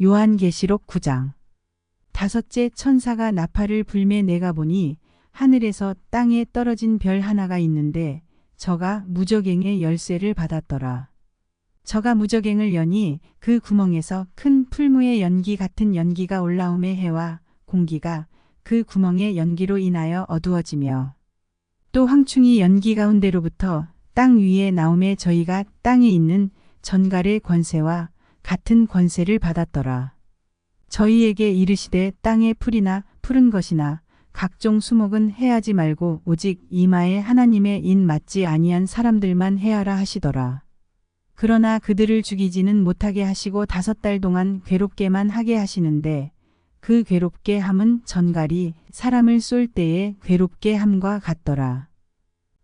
요한계시록 9장 다섯째 천사가 나팔을 불매 내가 보니 하늘에서 땅에 떨어진 별 하나가 있는데 저가 무적행의 열쇠를 받았더라. 저가 무적행을 여니 그 구멍에서 큰 풀무의 연기 같은 연기가 올라오매 해와 공기가 그 구멍의 연기로 인하여 어두워지며 또 황충이 연기 가운데로부터 땅 위에 나오매 저희가 땅에 있는 전갈의 권세와 같은 권세를 받았더라. 저희에게 이르시되 땅의 풀이나 푸른 것이나 각종 수목은 해하지 말고 오직 이마에 하나님의 인 맞지 아니한 사람들만 해하라 하시더라. 그러나 그들을 죽이지는 못하게 하시고 다섯 달 동안 괴롭게만 하게 하시는데 그 괴롭게 함은 전갈이 사람을 쏠 때에 괴롭게 함과 같더라.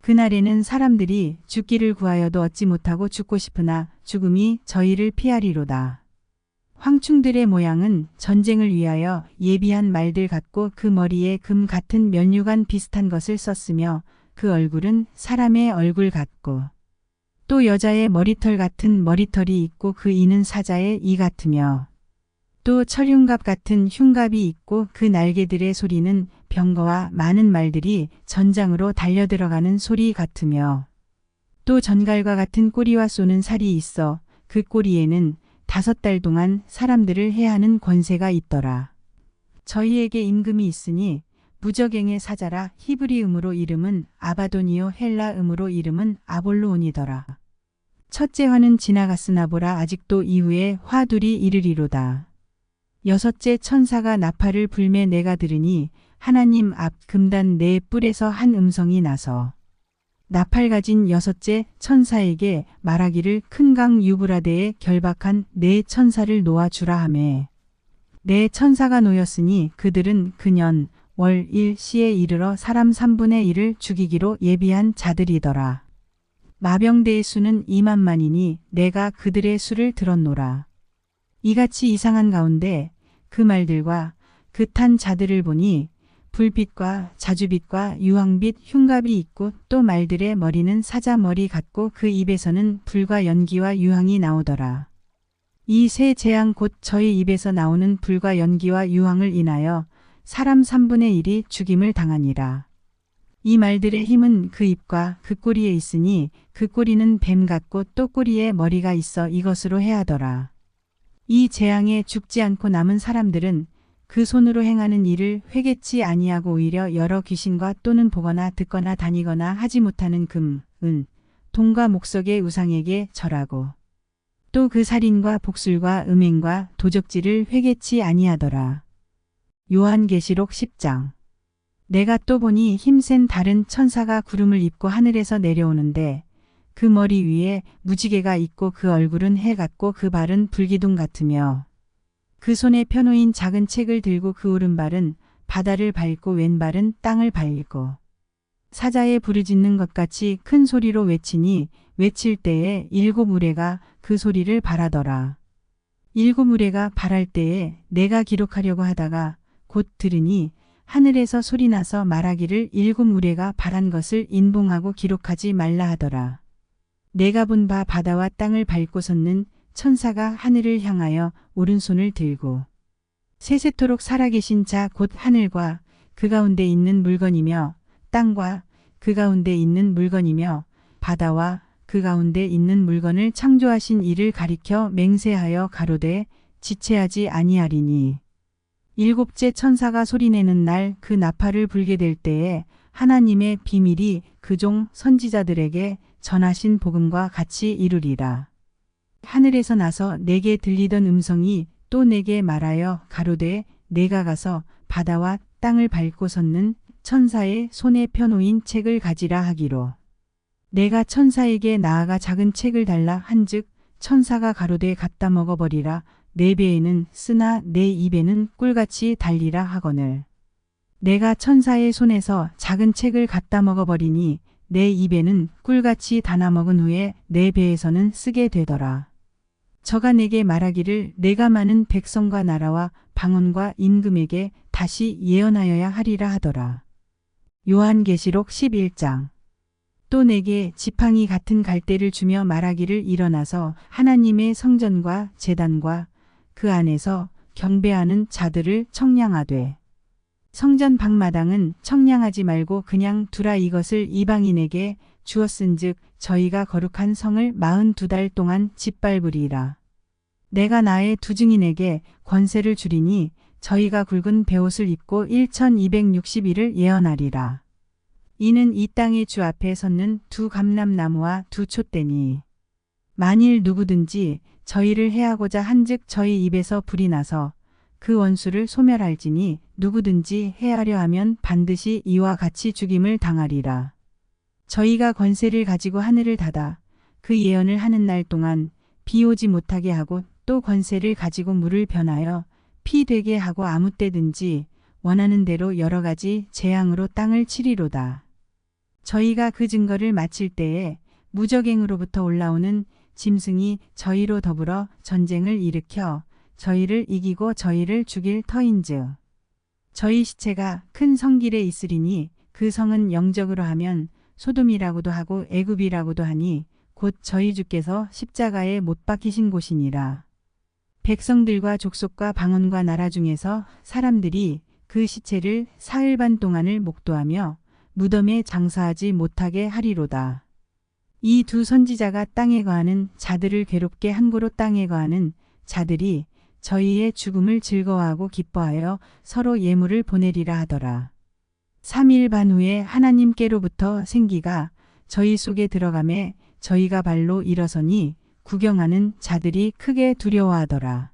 그날에는 사람들이 죽기를 구하여도 얻지 못하고 죽고 싶으나 죽음이 저희를 피하리로다. 황충들의 모양은 전쟁을 위하여 예비한 말들 같고 그 머리에 금 같은 면류관 비슷한 것을 썼으며 그 얼굴은 사람의 얼굴 같고 또 여자의 머리털 같은 머리털이 있고 그 이는 사자의 이 같으며 또 철흉갑 같은 흉갑이 있고 그 날개들의 소리는 병거와 많은 말들이 전장으로 달려들어가는 소리 같으며 또 전갈과 같은 꼬리와 쏘는 살이 있어 그 꼬리에는 다섯 달 동안 사람들을 해하는 권세가 있더라. 저희에게 임금이 있으니 무적행의 사자라 히브리음으로 이름은 아바도니오 헬라음으로 이름은 아볼로온이더라. 첫째 화는 지나갔으나 보라 아직도 이후에 화둘이 이르리로다. 여섯째 천사가 나팔을 불매 내가 들으니 하나님 앞 금단 네 뿔에서 한 음성이 나서 나팔 가진 여섯째 천사에게 말하기를 큰 강 유브라데에 결박한 네 천사를 놓아 주라 하매 네 천사가 놓였으니 그들은 그년 월 일시에 이르러 사람 3분의 1을 죽이기로 예비한 자들이더라. 마병대의 수는 2만만이니 내가 그들의 수를 들었노라. 이같이 이상한 가운데 그 말들과 그 탄 자들을 보니 불빛과 자주빛과 유황빛 흉갑이 있고 또 말들의 머리는 사자 머리 같고 그 입에서는 불과 연기와 유황이 나오더라. 이 세 재앙 곧 저희 입에서 나오는 불과 연기와 유황을 인하여 사람 3분의 1이 죽임을 당하니라. 이 말들의 힘은 그 입과 그 꼬리에 있으니 그 꼬리는 뱀 같고 또 꼬리에 머리가 있어 이것으로 해하더라. 이 재앙에 죽지 않고 남은 사람들은 그 손으로 행하는 일을 회개치 아니하고 오히려 여러 귀신과 또는 보거나 듣거나 다니거나 하지 못하는 금, 은, 동과 목석의 우상에게 절하고 또 그 살인과 복술과 음행과 도적질을 회개치 아니하더라. 요한계시록 10장 내가 또 보니 힘센 다른 천사가 구름을 입고 하늘에서 내려오는데 그 머리 위에 무지개가 있고 그 얼굴은 해 같고 그 발은 불기둥 같으며 그 손에 펴놓인 작은 책을 들고 그 오른발은 바다를 밟고 왼발은 땅을 밟고 사자의 부르짖는 것 같이 큰 소리로 외치니 외칠 때에 일곱 무례가 그 소리를 바라더라. 일곱 무례가 바랄 때에 내가 기록하려고 하다가 곧 들으니 하늘에서 소리나서 말하기를 일곱 무례가 바란 것을 인봉하고 기록하지 말라 하더라. 내가 본 바 바다와 땅을 밟고 섰는 천사가 하늘을 향하여 오른손을 들고 세세토록 살아계신 자 곧 하늘과 그 가운데 있는 물건이며 땅과 그 가운데 있는 물건이며 바다와 그 가운데 있는 물건을 창조하신 이를 가리켜 맹세하여 가로되 지체하지 아니하리니. 일곱째 천사가 소리내는 날 그 나팔을 불게 될 때에 하나님의 비밀이 그 종 선지자들에게 전하신 복음과 같이 이루리라. 하늘에서 나서 내게 들리던 음성이 또 내게 말하여 가로되 내가 가서 바다와 땅을 밟고 섰는 천사의 손에 펴놓인 책을 가지라 하기로. 내가 천사에게 나아가 작은 책을 달라 한즉 천사가 가로되 갖다 먹어버리라 내 배에는 쓰나 내 입에는 꿀같이 달리라 하거늘. 내가 천사의 손에서 작은 책을 갖다 먹어버리니 내 입에는 꿀같이 다나 먹은 후에 내 배에서는 쓰게 되더라. 저가 내게 말하기를 내가 많은 백성과 나라와 방언과 임금에게 다시 예언하여야 하리라 하더라. 요한계시록 11장 또 내게 지팡이 같은 갈대를 주며 말하기를 일어나서 하나님의 성전과 재단과 그 안에서 경배하는 자들을 청량하되 성전 방마당은 청량하지 말고 그냥 두라 이것을 이방인에게 주었은즉 저희가 거룩한 성을 마흔 두 달 동안 짓밟으리라. 내가 나의 두 증인에게 권세를 주리니 저희가 굵은 베옷을 입고 1260일을 예언하리라. 이는 이 땅의 주 앞에 섰는 두 감람나무와 두 촛대니 만일 누구든지 저희를 해하고자 한즉 저희 입에서 불이 나서 그 원수를 소멸할지니 누구든지 해하려 하면 반드시 이와 같이 죽임을 당하리라. 저희가 권세를 가지고 하늘을 닫아 그 예언을 하는 날 동안 비 오지 못하게 하고 또 권세를 가지고 물을 변하여 피 되게 하고 아무 때든지 원하는 대로 여러 가지 재앙으로 땅을 치리로다. 저희가 그 증거를 마칠 때에 무적행으로부터 올라오는 짐승이 저희로 더불어 전쟁을 일으켜 저희를 이기고 저희를 죽일 터인즉 저희 시체가 큰 성길에 있으리니 그 성은 영적으로 하면 소돔이라고도 하고 애굽이라고도 하니 곧 저희 주께서 십자가에 못 박히신 곳이니라. 백성들과 족속과 방언과 나라 중에서 사람들이 그 시체를 사흘 반 동안을 목도하며 무덤에 장사하지 못하게 하리로다. 이 두 선지자가 땅에 거하는 자들을 괴롭게 한 고로 땅에 거하는 자들이 저희의 죽음을 즐거워하고 기뻐하여 서로 예물을 보내리라 하더라. 3일 반 후에 하나님께로부터 생기가 저희 속에 들어가매 저희가 발로 일어서니 구경하는 자들이 크게 두려워하더라.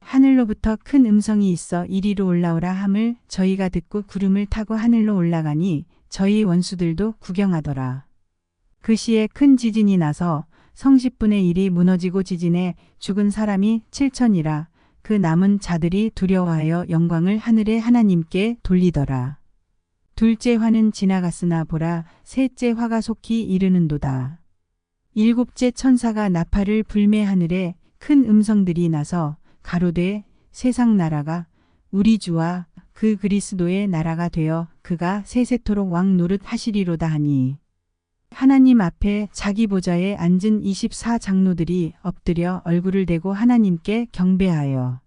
하늘로부터 큰 음성이 있어 이리로 올라오라 함을 저희가 듣고 구름을 타고 하늘로 올라가니 저희 원수들도 구경하더라. 그 시에 큰 지진이 나서 성십분의 1이 무너지고 지진에 죽은 사람이 7천이라 그 남은 자들이 두려워하여 영광을 하늘의 하나님께 돌리더라. 둘째 화는 지나갔으나 보라 셋째 화가 속히 이르는도다. 일곱째 천사가 나팔을 불매 하늘에 큰 음성들이 나서 가로되 세상 나라가 우리 주와 그 그리스도의 나라가 되어 그가 세세토록 왕 노릇 하시리로다 하니 하나님 앞에 자기 보좌에 앉은 24 장로들이 엎드려 얼굴을 대고 하나님께 경배하여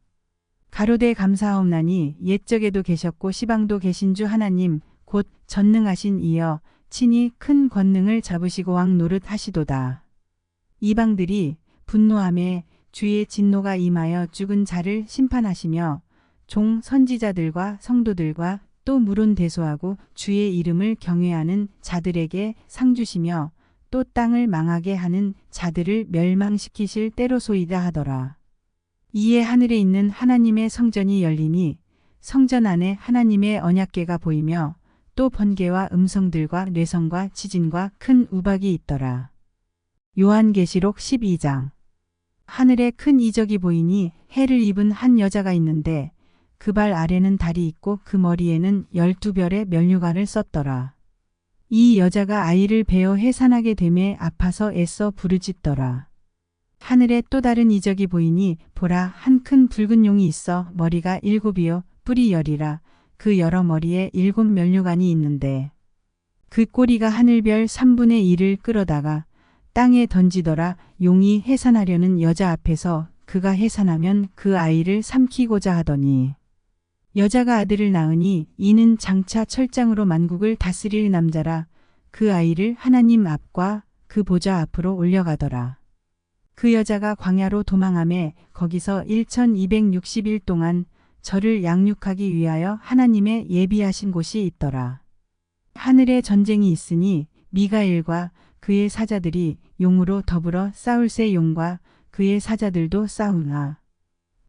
가로되 감사하옵나니 옛적에도 계셨고 시방도 계신 주 하나님 곧 전능하신 이여 친히 큰 권능을 잡으시고 왕 노릇 하시도다. 이방들이 분노함에 주의 진노가 임하여 죽은 자를 심판하시며 종 선지자들과 성도들과 또 물론 대소하고 주의 이름을 경외하는 자들에게 상 주시며 또 땅을 망하게 하는 자들을 멸망시키실 때로소이다 하더라. 이에 하늘에 있는 하나님의 성전이 열리니 성전 안에 하나님의 언약궤가 보이며 또 번개와 음성들과 뇌성과 지진과 큰 우박이 있더라. 요한계시록 12장 하늘에 큰 이적이 보이니 해를 입은 한 여자가 있는데 그 발 아래는 달이 있고 그 머리에는 열두 별의 면류관을 썼더라. 이 여자가 아이를 베어 해산하게 되매 아파서 애써 부르짖더라. 하늘에 또 다른 이적이 보이니 보라 한 큰 붉은 용이 있어 머리가 일곱이요 뿔이 열이라 그 여러 머리에 일곱 면류관이 있는데 그 꼬리가 하늘별 3분의 1을 끌어다가 땅에 던지더라 용이 해산하려는 여자 앞에서 그가 해산하면 그 아이를 삼키고자 하더니 여자가 아들을 낳으니 이는 장차 철장으로 만국을 다스릴 남자라 그 아이를 하나님 앞과 그 보좌 앞으로 올려가더라. 그 여자가 광야로 도망함에 거기서 1260일 동안 저를 양육하기 위하여 하나님의 예비하신 곳이 있더라. 하늘에 전쟁이 있으니 미가엘과 그의 사자들이 용으로 더불어 싸울새 용과 그의 사자들도 싸우나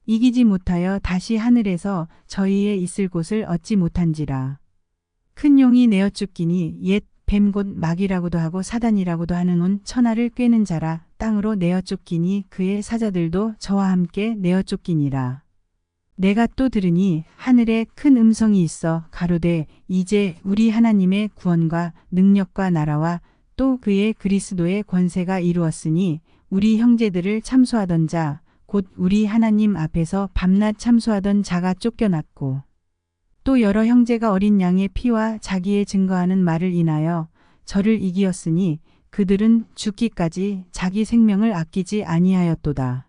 이기지 못하여 다시 하늘에서 저희의 있을 곳을 얻지 못한지라. 큰 용이 내어 쫓기니 옛 뱀곧 막이라고도 하고 사단이라고도 하는 온 천하를 꿰는 자라 땅으로 내어 쫓기니 그의 사자들도 저와 함께 내어 쫓기니라. 내가 또 들으니 하늘에 큰 음성이 있어 가로되 이제 우리 하나님의 구원과 능력과 나라와 또 그의 그리스도의 권세가 이루었으니 우리 형제들을 참소하던 자 곧 우리 하나님 앞에서 밤낮 참소하던 자가 쫓겨났고 또 여러 형제가 어린 양의 피와 자기의 증거하는 말을 인하여 저를 이기었으니 그들은 죽기까지 자기 생명을 아끼지 아니하였도다.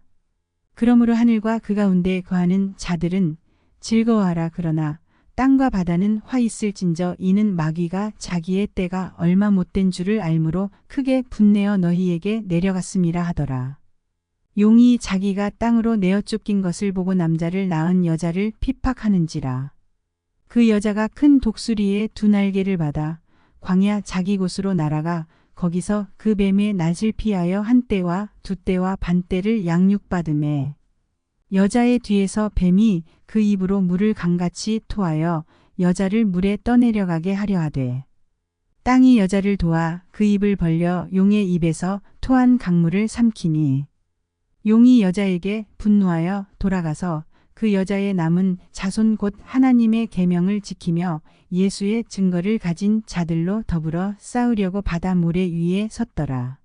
그러므로 하늘과 그 가운데 거하는 자들은 즐거워하라 그러나 땅과 바다는 화 있을진저 이는 마귀가 자기의 때가 얼마 못된 줄을 알므로 크게 분내어 너희에게 내려갔음이라 하더라. 용이 자기가 땅으로 내어 쫓긴 것을 보고 남자를 낳은 여자를 핍박하는지라. 그 여자가 큰 독수리의 두 날개를 받아 광야 자기 곳으로 날아가 거기서 그 뱀의 낯을 피하여 한 때와 두 때와 반 때를 양육받음에 여자의 뒤에서 뱀이 그 입으로 물을 강같이 토하여 여자를 물에 떠내려가게 하려 하되 땅이 여자를 도와 그 입을 벌려 용의 입에서 토한 강물을 삼키니 용이 여자에게 분노하여 돌아가서 그 여자의 남은 자손 곧 하나님의 계명을 지키며 예수의 증거를 가진 자들로 더불어 싸우려고 바다 모래 위에 섰더라.